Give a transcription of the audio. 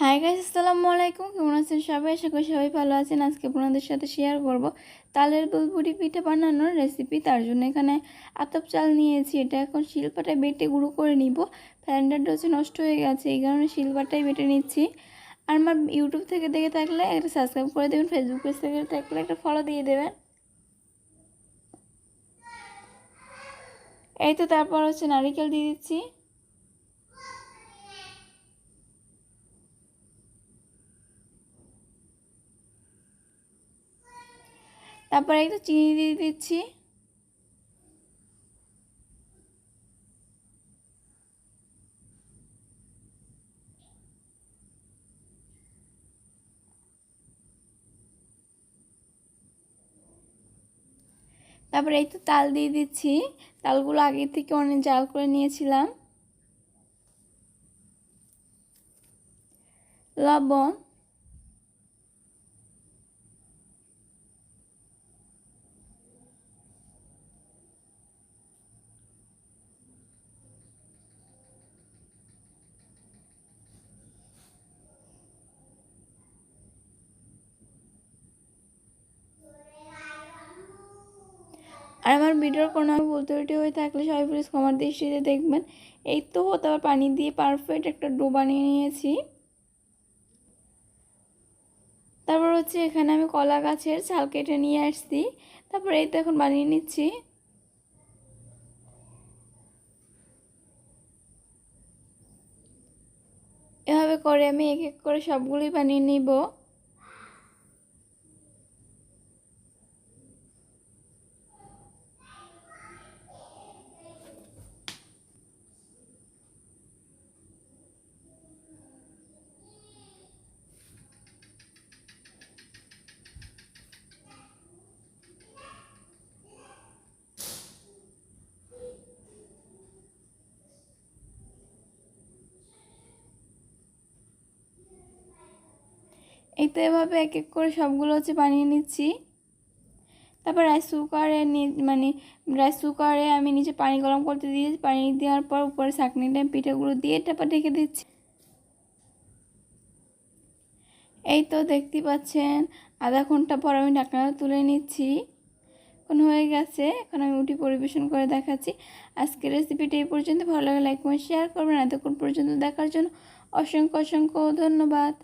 Hi guys আসসালামু আলাইকুম। কেমন আছেন সবাই? আশা করি সবাই ভালো আছেন। আজকে আপনাদের সাথে শেয়ার করব তালের বুলবুরি পিঠা বানানোর রেসিপি তার জন্য এখানে আতপ চাল নিয়েছি। এটা এখন শিলপাটায় বেটে গুঁড়ো করে নিব। ফ্যান্ডারটা হচ্ছে নষ্ট হয়ে গেছে। এই কারণে শিলপাটায় বেটে নিচ্ছি। আর আমার ইউটিউব থেকে দেখে থাকলে একটা সাবস্ক্রাইব করে দেবেন। ফেসবুক পেজ থেকে থাকলে একটা ফলো দিয়ে দেবেন। এই তো তারপর হচ্ছে নারিকেল দিয়ে দিচ্ছি। তারপরে একটু চিনি দিয়ে দিচ্ছি। তারপরে এই তো তাল দিয়ে দিচ্ছি। তালগুলো আগে থেকে অনেক জাল করে নিয়েছিলাম। লবণ আর আমার ভিডিওর কোনো ভুল ত্রুটি হয়ে থাকলে সবাই প্লিজ ক্ষমার দৃষ্টিতে দেখবেন। এই তো, তারপর পানি দিয়ে পারফেক্ট একটা ডো বানিয়ে নিয়েছি। তারপর হচ্ছে এখানে আমি কলা গাছের ছাল কেটে নিয়ে আসছি। তারপর এই তো এখন বানিয়ে নিচ্ছি। এভাবে করে আমি এক এক করে সবগুলোই বানিয়ে নিব। এই তো এভাবে এক এক করে সবগুলো হচ্ছে বানিয়ে নিচ্ছি। তারপর রাইস কুকারে মানে রাইস কুকারে আমি নিচে পানি গরম করতে দিয়েছি। পানি দেওয়ার পর উপরে চাকনিটা পিঠেগুলো দিয়ে তারপর ঢেকে দিচ্ছি। এই তো দেখতে পাচ্ছেন, আধা ঘণ্টা পর আমি ঢাকনাটা তুলে নিচ্ছি। এখন হয়ে গেছে, এখন আমি উঠি পরিবেশন করে দেখাচ্ছি। আজকের রেসিপিটা এই পর্যন্ত। ভালো লাগে লাইক শেয়ার করবেন। এতক্ষণ পর্যন্ত দেখার জন্য অসংখ্য অসংখ্য ধন্যবাদ।